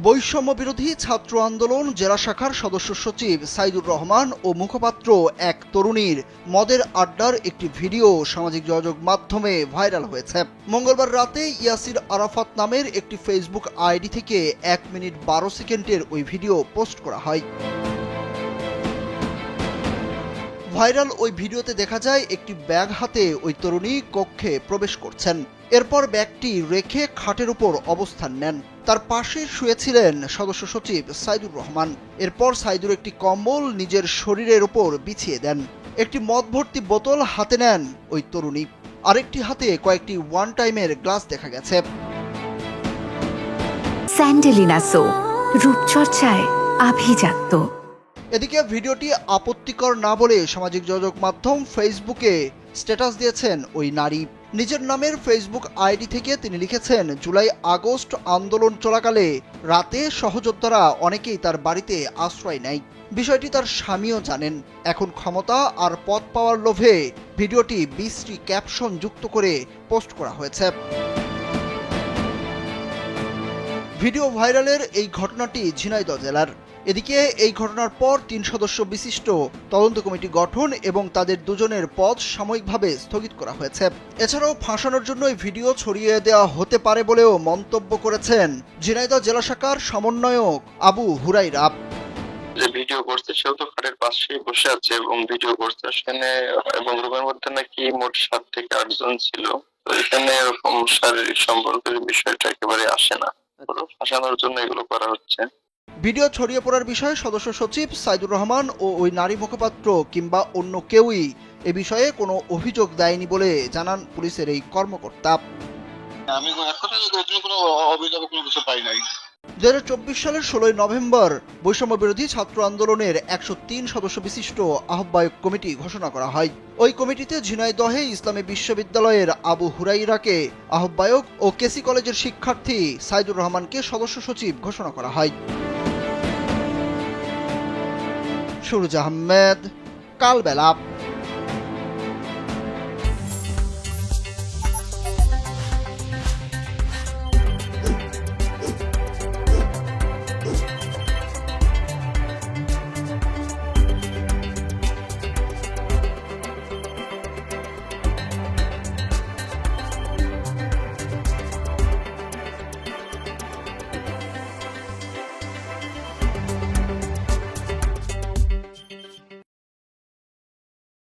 বৈষম্য বিরোধী ছাত্র আন্দোলন জেলা শাখার সদস্য সচিব সাইদুর রহমান ও মুখপাত্র এক তরুণীর মদের আড্ডার একটি ভিডিও সামাজিক যোগাযোগ মাধ্যমে ভাইরাল হয়েছে। মঙ্গলবার রাতে ইয়াসির আরাফাত নামের একটি ফেসবুক আইডি থেকে এক মিনিট বারো সেকেন্ডের ওই ভিডিও পোস্ট করা হয়। ভাইরাল ওই ভিডিওতে দেখা যায় একটি ব্যাগ হাতে ওই তরুণী কক্ষে প্রবেশ করছেন। এরপর ব্যাগটি রেখে খাটের উপর অবস্থান নেন। তার পাশে শুয়েছিলেন সদস্য সচিব সাইদুর রহমান। এরপর সাইদুর একটি কম্বল নিজের শরীরের উপর বিছিয়ে দেন। একটি মদ ভর্তি বোতল হাতে নেন ওই তরুণী। আরেকটি হাতে কয়েকটি ওয়ান টাইমের গ্লাস দেখা গেছে। স্যান্ডেলিনা সো রূপচর্চায় আভিজাত্য। এদিকে ভিডিওটি আপত্তিকর না বলে সামাজিক যোগাযোগ মাধ্যম ফেসবুকে স্ট্যাটাস দিয়েছেন ওই নারী। নিজের নামের ফেসবুক আইডি থেকে তিনি লিখেছেন, জুলাই আগস্ট আন্দোলন চলাকালে রাতে সহযোদ্ধারা অনেকেই তার বাড়িতে আশ্রয় নেয়। বিষয়টি তার স্বামীও জানেন। এখন ক্ষমতা আর পথ পাওয়ার লোভে ভিডিওটি বিশ্রী ক্যাপশন যুক্ত করে পোস্ট করা হয়েছে। ভিডিও ভাইরালের এই ঘটনাটি ঝিনাইদহ জেলার। এদিকে এই ঘটনার পর তিন সদস্য বিশিষ্ট তদন্ত কমিটি গঠন এবং তাদের দুজনের পদ সাময়িকভাবে স্থগিত করা হয়েছে। এছাড়াও ফাঁসানোর জন্য এই ভিডিও ছড়িয়ে দেওয়া হতে পারে বলেও মন্তব্য করেছেন ঝিনাইদহ জেলা শাখার সমন্বয়ক আবু হুরাইরা। যে ভিডিও করছে সেও তো খাটের পাশেই বসে আছে এবং ভিডিও করছে। সেখানে এবং রুমের মধ্যে নাকি মোট সাত থেকে আটজন ছিল এখানে এরকম শারীরিক সম্পর্কের বিষয়টা একেবারে আসে না। পুরো ফাঁসানোর জন্য এগুলো করা হচ্ছে। ভিডিও ছড়িয়ে পড়ার বিষয়ে সদস্য সচিব সাইদুর রহমান ও ওই নারী মুখপাত্র কিংবা অন্য কেউই এ বিষয়ে কোনো অভিযোগ দেয়নি বলে জানান পুলিশের এই কর্মকর্তা। আমি এখনও কোনো অভিযোগ কোনো কিছু পাই নাই। দু হাজার চব্বিশ সালের ষোলোই নভেম্বর বৈষম্য বিরোধী ছাত্র আন্দোলনের একশো তিন সদস্য বিশিষ্ট আহ্বায়ক কমিটি ঘোষণা করা হয়। ওই কমিটিতে ঝিনাইদহে ইসলামী বিশ্ববিদ্যালয়ের আবু হুরাইরাকে আহ্বায়ক ও কেসি কলেজের শিক্ষার্থী সাইদুর রহমানকে সদস্য সচিব ঘোষণা করা হয়। সুরজ আহমেদ, কালবেলা।